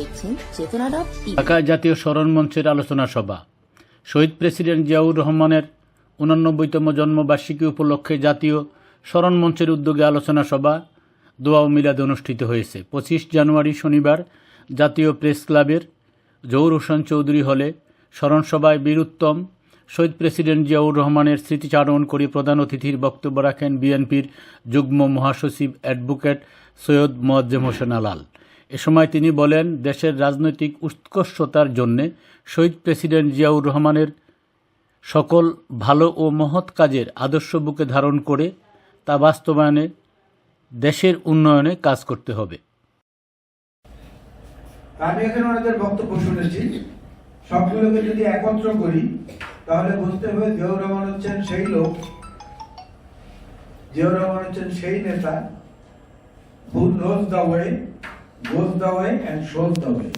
দেখছেন ঢাকা জাতীয় স্মরণ মঞ্চের আলোচনা সভা। শহীদ প্রেসিডেন্ট জিয়াউর রহমানের উননব্বইতম জন্মবার্ষিকী উপলক্ষে জাতীয় স্মরণ মঞ্চের উদ্যোগে আলোচনা সভা দোয়া ও মিলাদ অনুষ্ঠিত হয়েছে। পঁচিশ জানুয়ারি শনিবার জাতীয় প্রেস ক্লাবের জহুর হোসেন চৌধুরী হলে স্মরণ সভায় বীরুত্তম শহীদ প্রেসিডেন্ট জিয়াউর রহমানের স্মৃতিচারণ করে প্রধান অতিথির বক্তব্য রাখেন বিএনপির যুগ্ম মহাসচিব অ্যাডভোকেট সৈয়দ মোয়াজ্জেম হোসেন আলাল। এ সময় তিনি বলেন, দেশের রাজনৈতিক উৎকর্ষতার জন্যে শহীদ প্রেসিডেন্ট জিয়াউর রহমানের সকল ভালো ও মহৎ কাজের আদর্শ বুকে ধারণ করে তা বাস্তবায়নে দেশের উন্নয়নে কাজ করতে হবে। আমি এখানে ওনাদের বক্তব্য শুনেছি। সবগুলোকে যদি একত্র করি, তাহলে বুঝতে হবে জিয়াউর রহমান হচ্ছেন সেই লোক। জিয়াউর রহমান হচ্ছেন সেই নেতা। Who knows the way goes the way and shows the way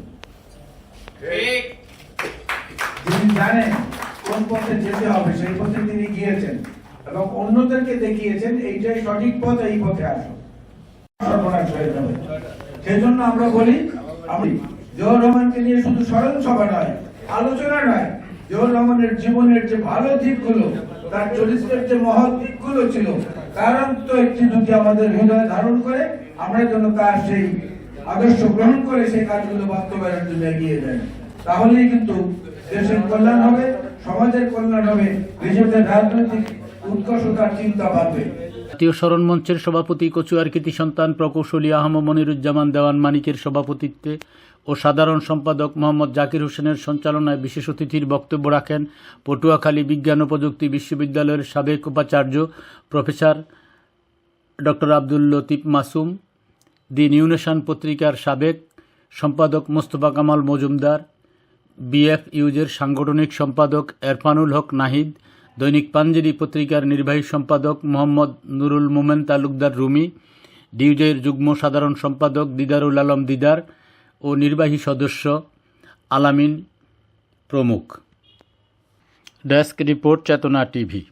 যিনি জানেন কোন পথে যেতে হবে সেই পথে তিনি গিয়েছেন এবং অন্যদেরকে দেখিয়েছেন এইটাই সঠিক পথ এই পথে আসো সর্বনাশ হয়ে যাবে। সেই জন্য আমরা বলি আমি জহুর রহমানকে নিয়ে শুধু স্মরণ সভা নয় আলোচনা নয় জহুর রহমানের জীবনের যে ভালো দিকগুলো তার চরিত্রের যে মহৎ দিকগুলো ছিল তার তো একটি দুটি আমাদের হৃদয়ে ধারণ করে আমরা যেন তার সেই আদর্শ গ্রহণ করে সেই কাজগুলো বাস্তবায়নের জন্য এগিয়ে যাই তাহলেই কিন্তু দেশের কল্যাণ হবে, সমাজের কল্যাণ হবে নিজেদের রাজনৈতিক উৎকর্ষতার চিন্তা বাড়বে। জাতীয় স্মরণ মঞ্চের সভাপতি কচুয়ার কৃতি সন্তান প্রকৌশলী আহম মনিরুজ্জামান দেওয়ান মানিকের সভাপতিত্বে ও সাধারণ সম্পাদক মোহাম্মদ জাকির হোসেনের সঞ্চালনায় বিশেষ অতিথির বক্তব্য রাখেন পটুয়াখালী বিজ্ঞান ও প্রযুক্তি বিশ্ববিদ্যালয়ের সাবেক উপাচার্য professor doctor Abdul Latif Masum. The New Nation পত্রিকার সাবেক সম্পাদক মোস্তফা কামাল মজুমদার, বিএফ ইউজের সাংগঠনিক সম্পাদক এরফানুল হক নাহিদ, দৈনিক পাঞ্জেরি পত্রিকার নির্বাহী সম্পাদক মোহাম্মদ নুরুল মোমেন তালুকদার রুমি, ডিউজের যুগ্ম সাধারণ সম্পাদক দিদারুল আলম দিদার ও নির্বাহী সদস্য আলামিন প্রমুখ। Desk report, Chetona TV.